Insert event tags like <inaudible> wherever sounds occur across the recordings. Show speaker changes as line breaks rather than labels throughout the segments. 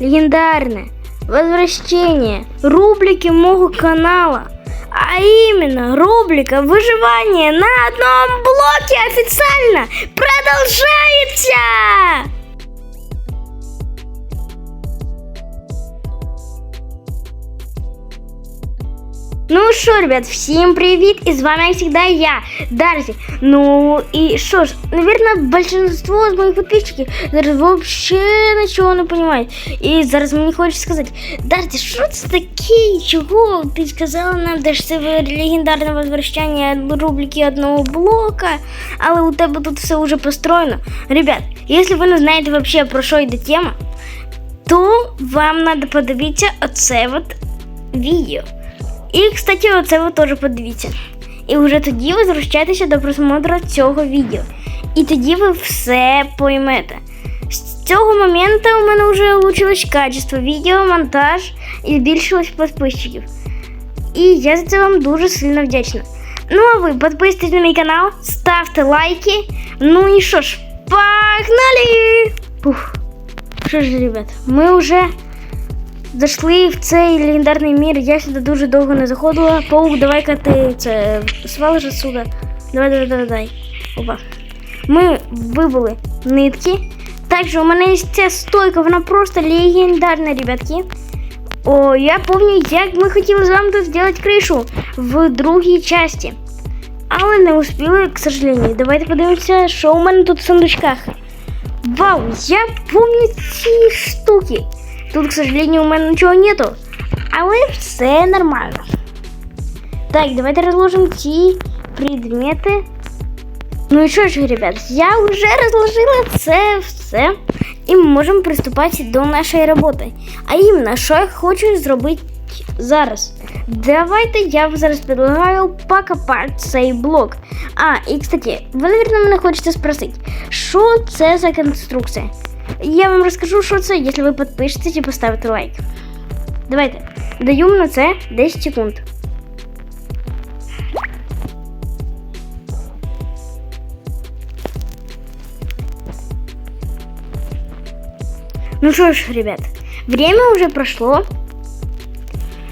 легендарное возвращение рубрики моего канала. А именно, рубрика выживание на одном блоке официально продолжается! Ну що, ребят, всім привіт! І з вами, як всегда, я, Дарсі. Ну і що ж, наверное, большинство з моїх подписчиків зараз вообще нічого не понимають. І зараз мені хочеться сказати, Дарсі, що це таке? Чого ти сказала нам, де ж це легендарне возвращення рубрики одного блока, але у тебе тут все уже построєно. Ребят, якщо ви не знаєте вообще про що йде тема, то вам треба подивитися оце от відео. І, кстати, оце ви теж подивіться. І вже тоді ви зрощайтеся до просмотру цього відео. І тоді ви все поймете. З цього моменту у мене вже улучшилось качество відео, монтаж і збільшилось підписчиків. І я за це вам дуже сильно вдячна. Ну а ви підписуйтесь на мій канал, ставте лайки. Ну і що ж, погнали! Пух. Що ж, ребят, ми вже зайшли в цей легендарний мір. Я сюди дуже довго не заходила. Паук, давай-ка ти це свалиш отсюда. Давай, давай, давай, давай. Опа. Ми вибули нитки. Також у мене є ця стойка, вона просто легендарна, ребятки. О, я пам'ятаю, як ми хотіли з вами тут зробити кришу в другій часті. Але не успіли, к сожалению. Давайте подивимося, що у мене тут в сундучках. Вау, я помню ці штуки. Тут, к сожалению, у мене нічого нету. Але все нормально. Так, давайте розложимо ці предмети. Ну і що ж, ребят, я вже розложила це все. І ми можемо приступати до нашої роботи. А іменно, що я хочу зробити зараз. Давайте я вам зараз предлагаю покопати цей блок. А, і кстати, ви, наверное, мене хочете спросити, що це за конструкція? Я вам розкажу, що це, якщо ви підпишетесь і поставите лайк. Давайте. Даю на це 10 секунд. Ну что ж, ребят, время уже прошло.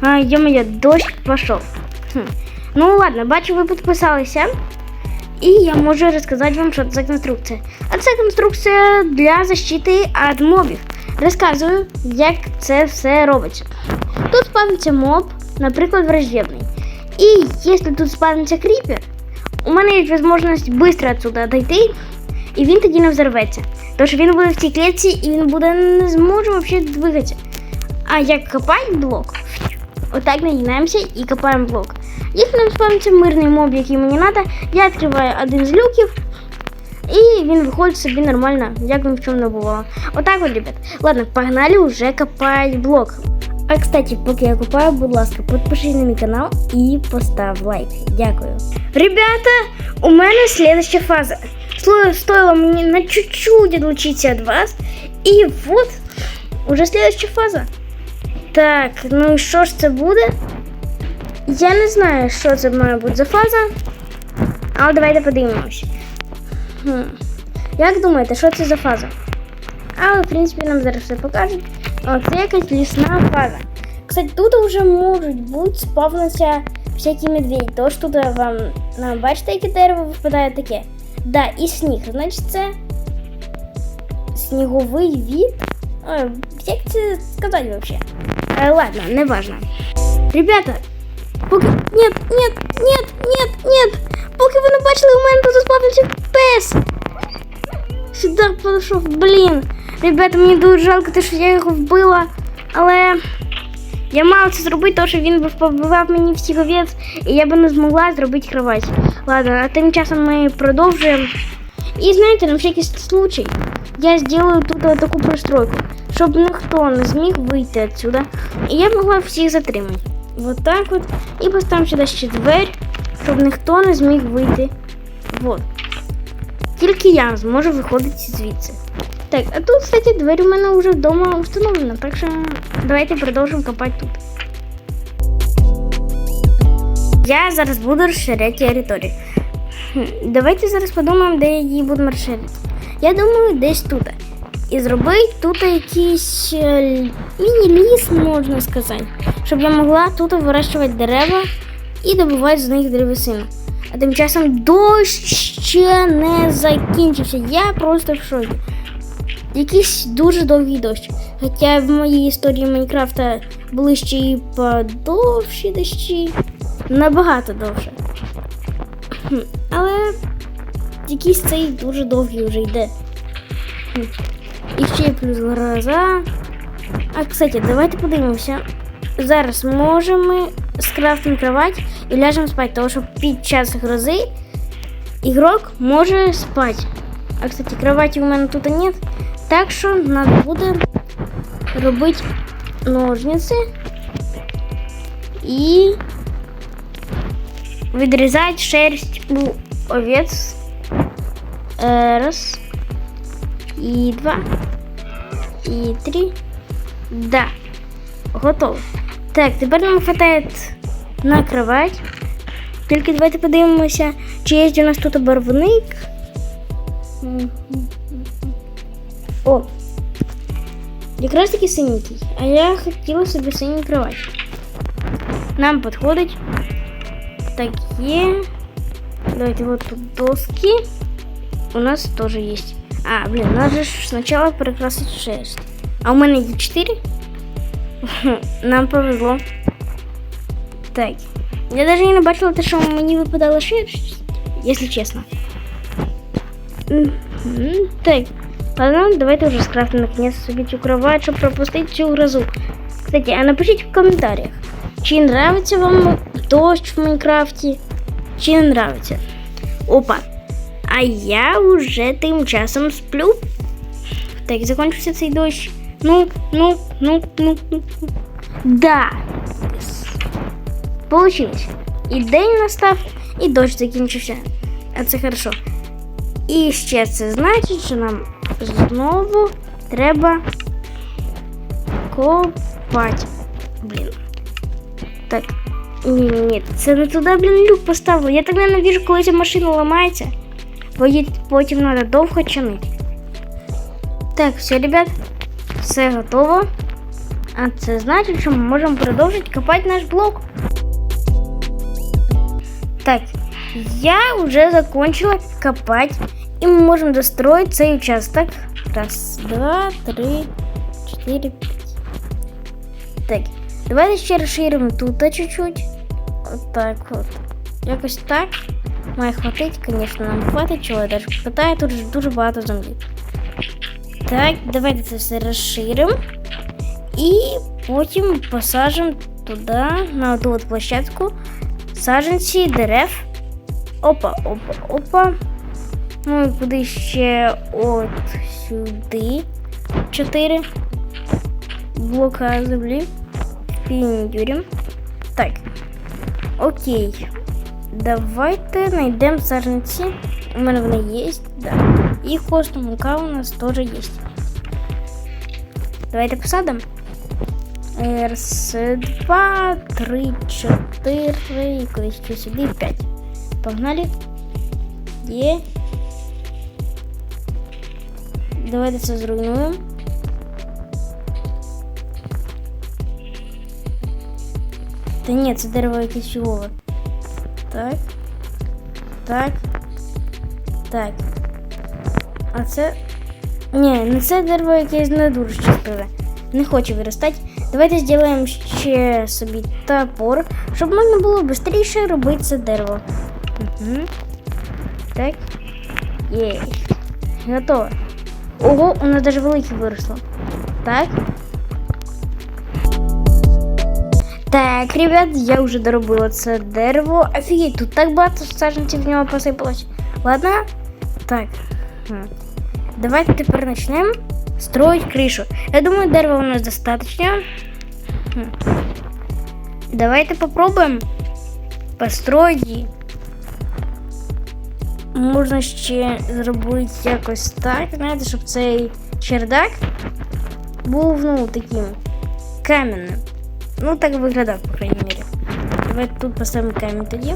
А, ё-моё, дождь пошел. Хм. Ну ладно, бачу, ви підписалися. І я можу розказати вам, що це за конструкція. А це конструкція для защити від мобів. Розказую, як це все робиться. Тут спавниться моб, наприклад, враждебний. І якщо тут спавниться кріпер, у мене є можливість швидко відсюди дойти, і він тоді не взорветься. Тож він буде в цій клітці і він буде не зможе взагалі двигатися. А як копати блок, отак нагинаємося і копаємо блок. Якщо нам спавниться мирний моб, який мені треба, я відкриваю один з люків. І він виходить собі нормально, як ні в чому не було. Отак от, ребят. Ладно, погнали уже копать блок. А кстати, поки я купаю, будь ласка, підпишись на мій канал і постав лайк. Дякую. Ребята, у мене следующая фаза. Сло- Стоило мне на чуть-чуть отлучиться от вас. И вот, уже следующая фаза. Так, ну і що ж це буде? Я не знаю, що це має бути за фаза. Але давайте подивимось. Хм. Як думаєте, що це за фаза? Але, в принципі, нам зараз все покажуть. О, це якась лісна фаза. Кстати, тут вже можуть бути спавнитися всякі медведі. Тож тут вам ну, бачите, яке дерево випадає таке. Да, і сніг. Значить, це сніговий від. Ой, як це сказати вообще? Е, ладно, не важно. Ребята, поки. Нет, нет, нет, нет, нет! Поки ви не бачили, у мене тут заспавнився пес. Сюди подійшов, блін. Ребята, мені дуже жалко, те, що я його вбила, але я мала це зробити, тому що він би побивав мені всіх овець, і я би не змогла зробити кровать. Ладно, а тим часом ми продовжуємо. І знаєте, на всякий случай я зроблю тут вот таку пристройку, щоб ніхто не зміг вийти отсюда. І я могла всіх затримати. Вот так вот. І поставимо сюди ще двері, щоб ніхто не зміг вийти. Вот. Тільки я зможу виходити звідси. Так, а тут, кстати, двері у мене вже вдома встановлена, так що давайте продовжимо копати тут. Я зараз буду розширяти територію. Давайте зараз подумаємо, де я її буду розширити. Я думаю, десь тут. І зробити тут якийсь е, міні-ліс, можна сказати. Щоб я могла тут вирощувати дерева і добувати з них древесину. А тим часом дощ ще не закінчився. Я просто в шокі. Якийсь дуже довгий дощ. Хоча в моїй історії Майнкрафта були ще і подовші дощі. Набагато довше. Але якийсь цей дуже довгий вже йде. Хм. І ще й плюс гроза. А, кстати, давайте подивимося. Зараз можемо скрафтимо кровать і ляжемо спати, тому що під час грози ігрок може спати. А, кстати, кровати у мене тут нет. Так що треба буде робити ножниці і відрізати шерсть у овець. Е, Раз. І два. І три. Да. Готово. Так, тепер нам хватає на кровать. Тільки давайте подивимося, чи є у нас тут барвник. О! Якраз таки синенький. А я хотіла собі синю кровать. Нам підходить. Так, є. Давайте вот тут доски. У нас тоже есть. А, блин, надо же сначала перекрасить 6. А у меня есть 4? <laughs> Нам повезло. Так. Я даже не бачила, те, що мені випадала шерсть, если честно. Мгм, Так. Ладно, давайте уже скрафтим наконец собі цю кровать, щоб пропустити цю грозу. Кстати, а напишіть в комментариях, чи нравится вам дождь в Майнкрафте, чи не нравится. Опа. А я уже тим часом сплю. Так, закончився цей дощ. Ну, ну, ну, ну, ну. ну. Да. Получилось. І день настав, і дощ закінчився. А це хорошо. І ще це значить, що нам знову треба копати. Блін. Так. Ні, ні, це не туди, блін, люк поставили. Я так ненавижу, коли ця машина ламається. Бо її потім треба довго чинити. Так, все, ребят, все готово. А це значить, що ми можемо продовжити копати наш блок. Так, я уже закончила копать. И мы можем достроить цей участок. Раз, два, три, четыре, пять. Так, давайте ще розширимо тут чуть-чуть. Вот так вот. Якось так. Має хватить, звісно, нам хватить, чого я даже питаю, тут ж дуже багато землі. Так, давайте це все розширимо. І потім посажимо туди, на ту от площадку, саджанці дерев. Опа, опа, опа. Ну і куди ще от сюди. Чотири блока землі. Піндюрім. Так. Окей. Давайте знайдемо саженці. У мене вони є, да. І костна мука у нас теж є. Давайте посадимо. Раз, два, три, чотири, і кудись ще сюди, п'ять. Погнали. Є. Давайте це зруйнуємо. Та ні, це дерево якесь чугове. Так. Так. Так. А це. Ні, не це дерево якесь не дуже щасливе. Не хочу виростати. Давайте зробимо ще собі топор, щоб можна було швидше робити це дерево. Угу. Так. Є. Готово. Ого, у нас даже велике виросло. Так. Так, ребят, я вже доробила це дерево. Офігеть, тут так багато саджанців в нього посипалось. Ладно? Так. Давайте тепер почнемо строить кришу. Я думаю, дерева у нас достаточно. Давайте попробуем построить її. Можна ще зробити якось так, знаєте, щоб цей чердак був ну, таким кам'яним. Ну, так виглядав, по крайней мере. Давайте тут поставимо камінь тоді.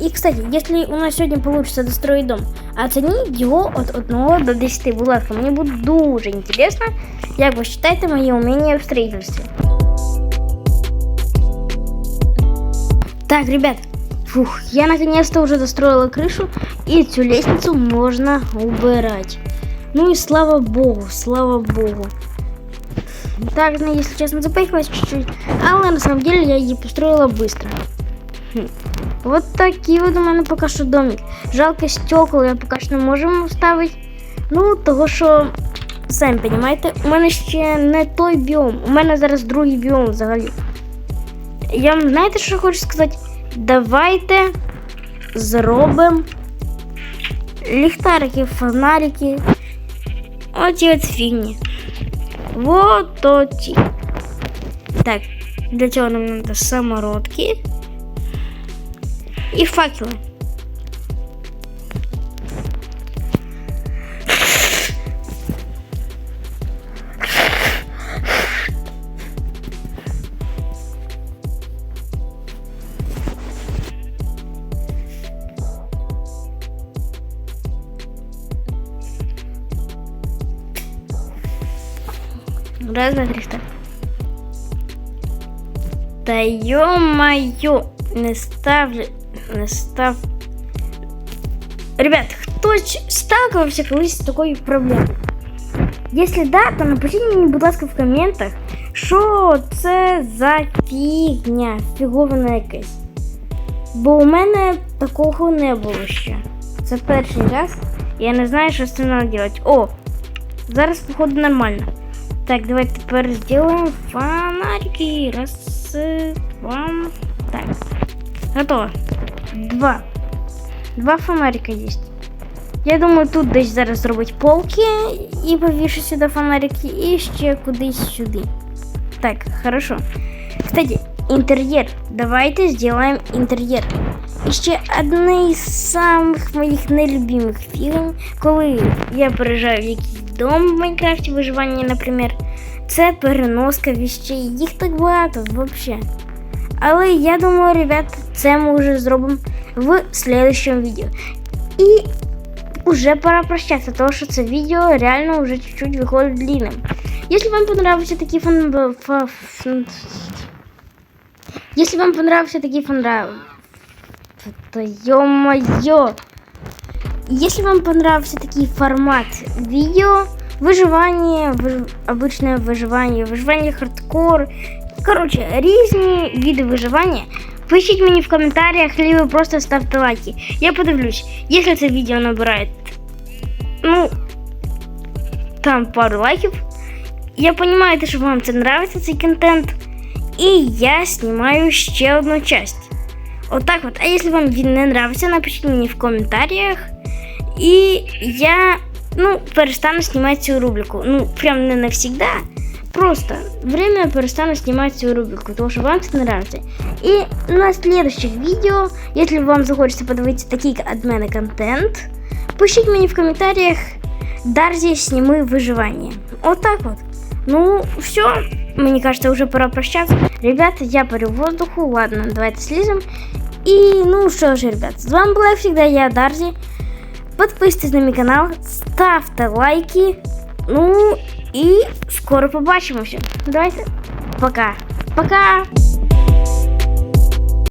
И, кстати, если у нас сегодня получится достроить дом, оцени его от 1 до 10. Будь ласка, мені буде дуже интересно, як ви считаєте моє умение в строительстве. Так, ребят, фух, я наконец-то уже достроила крышу, и эту лестницу можно убирать. Ну и слава богу, слава богу. Так, ну, если честно, запахлась чуть-чуть, але на самом деле я ее построила быстро. Хм. Вот такий от у мене поки що домик. Жалко стекол я поки що не можемо вставити. Ну, того що, самі розумієте, у мене ще не той біом. У мене зараз другий біом взагалі. Я вам знаєте, що хочу сказати? Давайте зробимо ліхтарики, фонарики. Оті от фігні. Вот оті. Так, для цього нам треба самородки і факели. Раз, два, три, так. Та ё-моё, не ставлю, не став. Ребят, хтось сталкивався колись з такою проблемою? Якщо да, то напишіть мені, будь ласка, в коментах, що це за фігня, фіговина якась. Бо у мене такого не було ще. Це перший раз. Я не знаю, що з цим треба робити. О! Зараз, походу, нормально. Так, давайте тепер зробимо фонарики. Раз, два. Так. Готово. Два. Два фонарика есть. Я думаю, тут десь зараз зробити полки і повішу сюди фонарики, і ще кудись сюди. Так, хорошо. Кстати, интерьер. Давайте сделаем интерьер. І ще одне із самих моїх нелюбимих фільмів, коли я переїжджаю в якийсь дом в Майнкрафті виживання, наприклад, це переноска вещей. Їх так багато взагалі. Але я думаю, ребят, це ми вже зробимо в следующем відео. І уже пора прощаться, тому що це відео реально вже чуть-чуть виходить длинним. Если вам понравился такие фон... фон... Если вам понравился такие фон... Это ё-моё! Если вам понравился такой формат видео, выживание, выж... обычное выживание, выживание хардкор, короче, різні види виживання, пишіть мені в коментарях, либо просто ставте лайки. Я подивлюсь, если це відео набирає, ну, там пару лайків, я понимаю, що вам це нравится, цей контент, і я знімаю ще одну часть. Вот так вот. А если вам він не нравится, напишите мне в комментариях. И я, ну, перестану снимать цю рубрику. Ну, прям не навсегда. Просто время перестану снимать цю рубрику, потому что вам это нравится. И на следующих видео, если вам захочется подивитися такий от мене контент, пишіть мені в комментариях, Дарзі сніми виживання. Вот так вот. Ну, все. Мне кажется, уже пора прощаться. Ребята, я парю воздуху. Ладно, давайте слезем. И, ну что же, ребят, с вами была всегда я, Дарзи. Подписывайтесь на мой канал, ставьте лайки. Ну и скоро побачимося. Давайте. Пока. Пока.